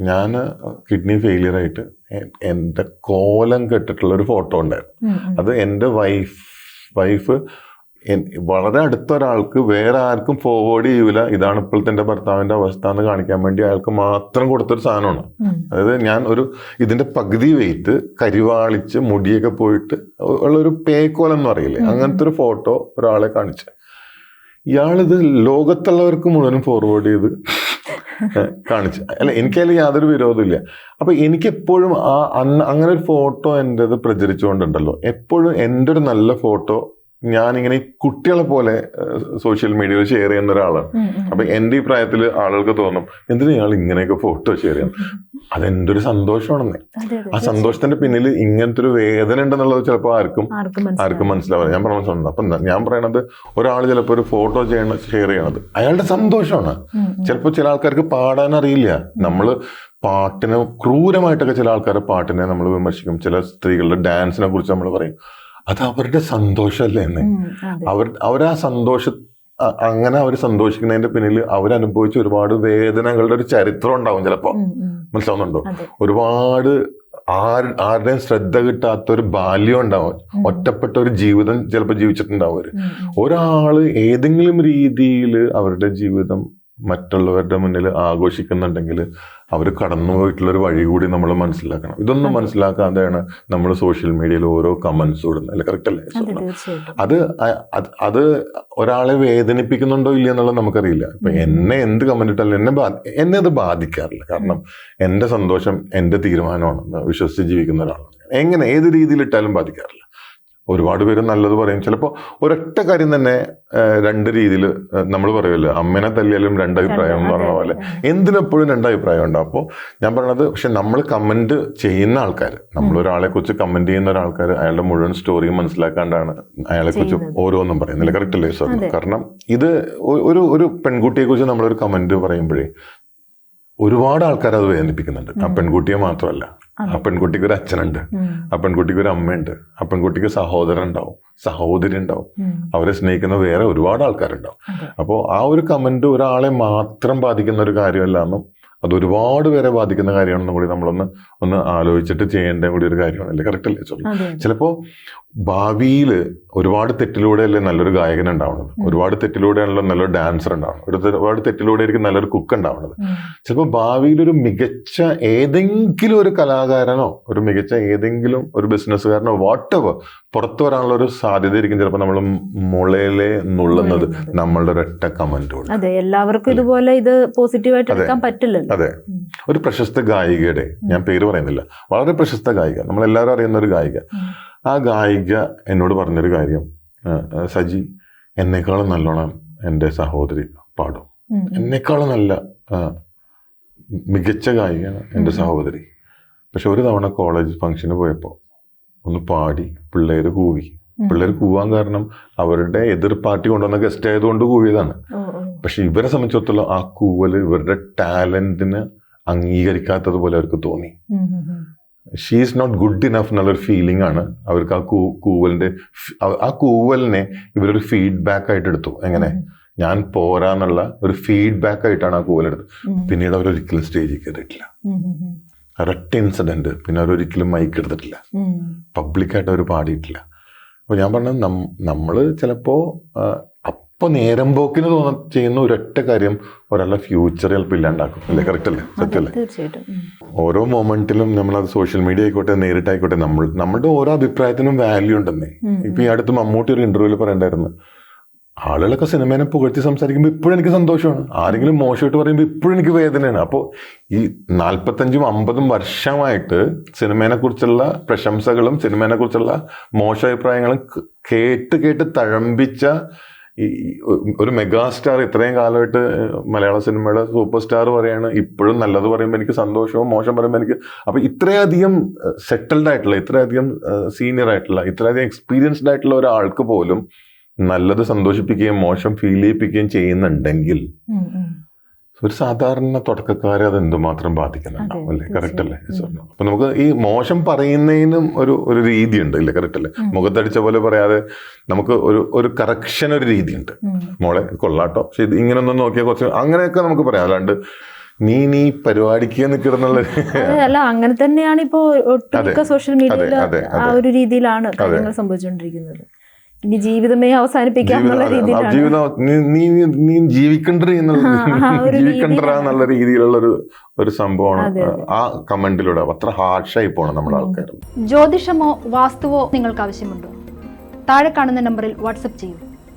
ഞാൻ kidney failure ആയിട്ട് എന്റെ കോലം കെട്ടിട്ടുള്ള ഒരു ഫോട്ടോ ഉണ്ടായിരുന്നു. അത് എന്റെ വൈഫ് വൈഫ് വളരെ അടുത്ത ഒരാൾക്ക് വേറെ ആർക്കും ഫോർവേഡ് ചെയ്യൂല. ഇതാണ് ഇപ്പോഴത്തെ എന്റെ ഭർത്താവിന്റെ അവസ്ഥ എന്ന് കാണിക്കാൻ വേണ്ടി അയാൾക്ക് മാത്രം കൊടുത്തൊരു സാധനമാണ്. അതായത് ഞാൻ ഒരു ഇതിന്റെ പകുതി വെയിറ്റ് കരിവാളിച്ച് മുടിയൊക്കെ പോയിട്ട് ഉള്ളൊരു പേക്കോലം എന്ന് പറയില്ലേ? അങ്ങനത്തെ ഒരു ഫോട്ടോ ഒരാളെ കാണിച്ചു. ഇയാളിത് ലോകത്തുള്ളവർക്ക് മുഴുവനും ഫോർവേഡ് ചെയ്ത് കാണിച്ചു. അല്ല എനിക്കതിൽ യാതൊരു വിരോധമില്ല അപ്പൊ എനിക്ക് എപ്പോഴും ആ അങ്ങനെ ഒരു ഫോട്ടോ എന്റെത് പ്രചരിച്ചുകൊണ്ടുണ്ടല്ലോ. എപ്പോഴും എന്റെ ഒരു നല്ല ഫോട്ടോ ഞാനിങ്ങനെ കുട്ടികളെ പോലെ സോഷ്യൽ മീഡിയയിൽ ഷെയർ ചെയ്യുന്ന ഒരാളാണ്. അപ്പൊ എന്റെ ഈ പ്രായത്തിൽ ആളുകൾക്ക് തോന്നും എന്തിനാ ഇയാൾ ഇങ്ങനെയൊക്കെ ഫോട്ടോ ഷെയർ ചെയ്യണം അതെന്റെ ഒരു സന്തോഷമാണെന്നേ ആ സന്തോഷത്തിന്റെ പിന്നിൽ ഇങ്ങനത്തെ ഒരു വേദന ഉണ്ടെന്നുള്ളത് ചിലപ്പോൾ ആർക്കും ആർക്കും മനസ്സിലാവില്ല. ഞാൻ പറഞ്ഞ സ്വന്തം അപ്പൊ ഞാൻ പറയണത് ഒരാൾ ചിലപ്പോൾ ഒരു ഫോട്ടോ ചെയ്യണ ഷെയർ ചെയ്യണത് അയാളുടെ സന്തോഷമാണ്. ചിലപ്പോൾ ചില ആൾക്കാർക്ക് പാടാൻ അറിയില്ല. നമ്മൾ പാട്ടിനെ ക്രൂരമായിട്ടൊക്കെ ചില ആൾക്കാരെ പാട്ടിനെ നമ്മൾ വിമർശിക്കും. ചില സ്ത്രീകളുടെ ഡാൻസിനെ കുറിച്ച് നമ്മൾ പറയും. അത് അവരുടെ സന്തോഷമല്ലേ എന്ന് അവർ അവരാ സന്തോഷ അങ്ങനെ അവർ സന്തോഷിക്കുന്നതിന്റെ പിന്നിൽ അവരനുഭവിച്ച ഒരുപാട് വേദനകളുടെ ഒരു ചരിത്രം ഉണ്ടാവും ചിലപ്പോ. മനസ്സിലാവുന്നുണ്ടോ? ഒരുപാട് ആര് ആരുടെയും ശ്രദ്ധ കിട്ടാത്ത ഒരു ബാല്യം ഉണ്ടാവും. ഒറ്റപ്പെട്ട ഒരു ജീവിതം ചിലപ്പോൾ ജീവിച്ചിട്ടുണ്ടാവും ഉം. ഒരാൾ ഏതെങ്കിലും രീതിയിൽ അവരുടെ ജീവിതം മറ്റുള്ളവരുടെ മുന്നിൽ ആഘോഷിക്കുന്നുണ്ടെങ്കിൽ അവർ കടന്നുപോയിട്ടുള്ള ഒരു വഴി കൂടി നമ്മൾ മനസ്സിലാക്കണം. ഇതൊന്നും. മനസ്സിലാക്കാതെയാണ് നമ്മൾ സോഷ്യൽ മീഡിയയിൽ ഓരോ കമൻസ് ഇടുന്നത്. അല്ലെ? കറക്റ്റ് അല്ലേ? അതെ അത് ഒരാളെ വേദനിപ്പിക്കുന്നുണ്ടോ ഇല്ല എന്നുള്ളത് നമുക്കറിയില്ല. ഇപ്പൊ എന്നെ എന്ത് കമന്റ് ഇട്ടാലും എന്നെ എന്നെ അത് ബാധിക്കാറില്ല. കാരണം എന്റെ സന്തോഷം എന്റെ തീരുമാനമാണെന്ന് വിശ്വസിച്ച് ജീവിക്കുന്ന ഒരാളാണ്. എങ്ങനെ ഏത് രീതിയിൽ ഇട്ടാലും ബാധിക്കാറില്ല. ഒരുപാട് പേര് നല്ലത് പറയും. ചിലപ്പോൾ ഒരൊറ്റ കാര്യം തന്നെ രണ്ട് രീതിയിൽ നമ്മൾ പറയുമല്ലോ അമ്മേനെ തല്ലിയാലും രണ്ടഭിപ്രായം എന്ന് പറഞ്ഞ പോലെ. എന്തിനെപ്പോഴും രണ്ടഭിപ്രായം ഉണ്ടാവും. അപ്പോൾ ഞാൻ പറഞ്ഞത് പക്ഷെ നമ്മൾ കമന്റ് ചെയ്യുന്ന ആൾക്കാർ നമ്മൾ ഒരാളെ കുറിച്ച് കമന്റ് ചെയ്യുന്ന ഒരാൾക്കാർ അയാളുടെ മുഴുവൻ സ്റ്റോറിയും മനസ്സിലാക്കാണ്ടാണ് അയാളെ കുറിച്ച് ഓരോന്നും പറയുന്നില്ല കറക്റ്റ് അല്ലേ സാർ. കാരണം ഇത് ഒരു ഒരു പെൺകുട്ടിയെ കുറിച്ച് നമ്മളൊരു കമന്റ് പറയുമ്പോഴേ ഒരുപാട് ആൾക്കാർ അത് വേദനിപ്പിക്കുന്നുണ്ട്. ആ. പെൺകുട്ടിയെ മാത്രമല്ല. ആ. പെൺകുട്ടിക്ക് ഒരു അച്ഛനുണ്ട്. ആ പെൺകുട്ടിക്ക് ഒരു അമ്മയുണ്ട്. ആ പെൺകുട്ടിക്ക് സഹോദരൻ ഉണ്ടാവും സഹോദരി ഉണ്ടാവും അവരെ സ്നേഹിക്കുന്ന വേറെ ഒരുപാട് ആൾക്കാരുണ്ടാവും. അപ്പോൾ ആ ഒരു കമന്റ് ഒരാളെ മാത്രം ബാധിക്കുന്ന ഒരു കാര്യമല്ല എന്നും അത് ഒരുപാട് പേരെ ബാധിക്കുന്ന കാര്യമാണെന്നും കൂടി നമ്മളൊന്ന് ഒന്ന് ആലോചിച്ചിട്ട് ചെയ്യേണ്ട കൂടി ഒരു കാര്യമാണ് അല്ലേ കറക്റ്റ് അല്ലേ ചോദിച്ചു ചിലപ്പോൾ ഭാവിയിൽ ഒരുപാട് തെറ്റിലൂടെ തെറ്റിലൂടെയല്ലേ നല്ലൊരു ഗായകൻ ഉണ്ടാവുന്നത്? ഒരുപാട് തെറ്റിലൂടെയാണല്ലോ നല്ലൊരു ഡാൻസർ ഉണ്ടാവുന്നത്. ഒരു ഒരുപാട് തെറ്റിലൂടെ ആയിരിക്കും നല്ലൊരു കുക്ക് ഉണ്ടാവുന്നത്. ചിലപ്പോൾ ഭാവിയിൽ ഒരു മികച്ച ഏതെങ്കിലും ഒരു കലാകാരനോ ഒരു മികച്ച ഏതെങ്കിലും ഒരു ബിസിനസ്സുകാരനോ വാട്ടവർ പുറത്തു വരാനുള്ള ഒരു സാധ്യത ആയിരിക്കും ചിലപ്പോൾ നമ്മൾ മുളയിലെ നുള്ളുന്നത്. നമ്മളുടെ ഒരൊറ്റ കമന്റോട് അതെ എല്ലാവർക്കും ഇതുപോലെ ഇത് പോസിറ്റീവായിട്ട്. എടുക്കാൻ പറ്റില്ല അതെ. ഒരു പ്രശസ്ത ഗായികയുടെ ഞാൻ പേര് പറയുന്നില്ല വളരെ പ്രശസ്ത ഗായിക നമ്മൾ എല്ലാവരും അറിയുന്ന ഒരു ഗായിക. ആ ഗായിക എന്നോട് പറഞ്ഞൊരു കാര്യം സജി എന്നെക്കാളും നല്ലോണം എന്റെ സഹോദരി പാടും. എന്നെക്കാളും നല്ല മികച്ച ഗായികയാണ് എന്റെ സഹോദരി പക്ഷെ ഒരു തവണ കോളേജ് ഫംഗ്ഷന് പോയപ്പോൾ ഒന്ന് പാടി പിള്ളേർ കൂവി. പിള്ളേർ കൂവാൻ കാരണം അവരുടെ എതിർ പാർട്ടി കൊണ്ടുവന്ന ഗസ്റ്റ് ആയതുകൊണ്ട് കൂവിയതാണ്. പക്ഷെ ഇവരെ സംബന്ധിച്ചിടത്തോളം ആ കൂവൽ ഇവരുടെ ടാലന്റിന് അംഗീകരിക്കാത്തതുപോലെ അവർക്ക് തോന്നി. She is not good enough എന്നുള്ളൊരു ഫീലിംഗ് ആണ്. അവർക്ക് ആ കൂ കൂവലിന്റെ ആ- കൂവലിനെ ഇവരൊരു ഫീഡ്ബാക്ക് ആയിട്ട് എടുത്തു. എങ്ങനെ? ഞാൻ പോരാന്നുള്ള ഒരു ഫീഡ്ബാക്ക് ആയിട്ടാണ് ആ കൂവലെടുത്തത് പിന്നീട് അവരൊരിക്കലും സ്റ്റേജിൽ കയറിയിട്ടില്ല. ഒരൊറ്റ ഇൻസിഡന്റ് പിന്നെ അവരൊരിക്കലും മൈക്ക് എടുത്തിട്ടില്ല. പബ്ലിക്കായിട്ട് അവർ പാടിയിട്ടില്ല. അപ്പോൾ ഞാൻ പറഞ്ഞത് നമ്മൾ ചിലപ്പോൾ അപ്പോൾ നേരം പോക്കിന് തോന്ന ചെയ്യുന്ന ഒരൊറ്റ കാര്യം ഒരാളുടെ ഫ്യൂച്ചർ ചിലപ്പോൾ ഇല്ലാണ്ടാക്കും. അല്ലേ? കറക്റ്റ് അല്ലേ? സത്യല്ലേ സത്യമല്ലേ. ഓരോ മൊമെന്റിലും നമ്മളത് സോഷ്യൽ മീഡിയ ആയിക്കോട്ടെ നേരിട്ടായിക്കോട്ടെ നമ്മൾ നമ്മുടെ ഓരോ അഭിപ്രായത്തിനും വാല്യൂ ഉണ്ടെന്നേ. ഇപ്പൊ ഈ അടുത്ത് മമ്മൂട്ടി ഒരു ഇന്റർവ്യൂവിൽ പറയണ്ടായിരുന്നു. ആളുകളൊക്കെ സിനിമേനെ പുകഴ്ത്തി സംസാരിക്കുമ്പോൾ ഇപ്പോഴും എനിക്ക് സന്തോഷമാണ്. ആരെങ്കിലും മോശമായിട്ട് പറയുമ്പോൾ ഇപ്പോഴും എനിക്ക് വേദനയാണ്. അപ്പോൾ ഈ നാൽപ്പത്തഞ്ചും അമ്പതും വർഷമായിട്ട് സിനിമേനെ കുറിച്ചുള്ള പ്രശംസകളും സിനിമേനെ കുറിച്ചുള്ള മോശ അഭിപ്രായങ്ങളും കേട്ട് കേട്ട് തഴമ്പിച്ച ഈ ഒരു മെഗാസ്റ്റാർ ഇത്രയും കാലമായിട്ട് മലയാള സിനിമയുടെ സൂപ്പർ സ്റ്റാർ പറയാണ് ഇപ്പോഴും നല്ലത് പറയുമ്പോൾ എനിക്ക് സന്തോഷവും മോശം പറയുമ്പോൾ എനിക്ക് അപ്പം ഇത്രയധികം സെറ്റിൽഡ് ആയിട്ടുള്ള ഇത്രയധികം സീനിയർ ആയിട്ടുള്ള ഇത്രയധികം എക്സ്പീരിയൻസ്ഡ് ആയിട്ടുള്ള ഒരാൾക്ക് പോലും നല്ലത് സന്തോഷിപ്പിക്കുകയും മോശം ഫീൽ ചെയ്യിപ്പിക്കുകയും ചെയ്യുന്നുണ്ടെങ്കിൽ. ഒരു സാധാരണ തുടക്കക്കാരെ അത് എന്തുമാത്രം ബാധിക്കുന്നുണ്ടാവും അല്ലേ? കറക്റ്റ് അല്ലേ. അപ്പൊ നമുക്ക് ഈ മോശം പറയുന്നതിനും ഒരു ഒരു രീതിയുണ്ട് ഇല്ലേ? കറക്റ്റ് അല്ലേ. മുഖത്തടിച്ച പോലെ പറയാതെ നമുക്ക് ഒരു ഒരു കറക്ഷൻ ഒരു രീതിയുണ്ട്. മോളെ കൊള്ളാട്ടോ. പക്ഷെ ഇത് ഇങ്ങനെ ഒന്ന് നോക്കിയാൽ കുറച്ച് അങ്ങനെയൊക്കെ നമുക്ക് പറയാം. അല്ലാണ്ട് നീ നീ പരിപാടിക്ക് നിൽക്കണമെന്നുള്ള അല്ല അങ്ങനെ തന്നെയാണ് ഇപ്പോ സോഷ്യൽ മീഡിയയിൽ ആ ഒരു രീതിയിലാണ് കാര്യങ്ങൾ സംഭവിച്ചുകൊണ്ടിരിക്കുന്നത്. ഇനി ജീവിതമേ അവസാനിപ്പിക്കാം എന്നുള്ള രീതിയിലാണ്. ജീവിതം നീ ജീവിക്കണ്ട ജീവിക്കണ്ട എന്നുള്ള രീതിയിലുള്ള ഒരു ഒരു സംഭവമാണ് ആ കമന്റിലൂടെ. അത്ര ഹാർഷായി പോണം നമ്മുടെ ആൾക്കാർ ജ്യോതിഷമോ വാസ്തുവോ നിങ്ങൾക്ക് ആവശ്യമുണ്ടോ? താഴെ കാണുന്ന നമ്പറിൽ വാട്സപ്പ് ചെയ്യൂ.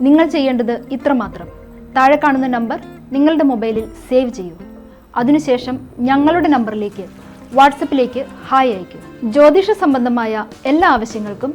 നിങ്ങൾ ചെയ്യേണ്ടത് ഇത്ര മാത്രം. താഴെ കാണുന്ന നമ്പർ നിങ്ങളുടെ മൊബൈലിൽ സേവ് ചെയ്യൂ. അതിനുശേഷം ഞങ്ങളുടെ നമ്പറിലേക്ക് വാട്സപ്പിലേക്ക് ഹായ് അയയ്ക്കൂ. ജ്യോതിഷ സംബന്ധമായ എല്ലാ ആവശ്യങ്ങൾക്കും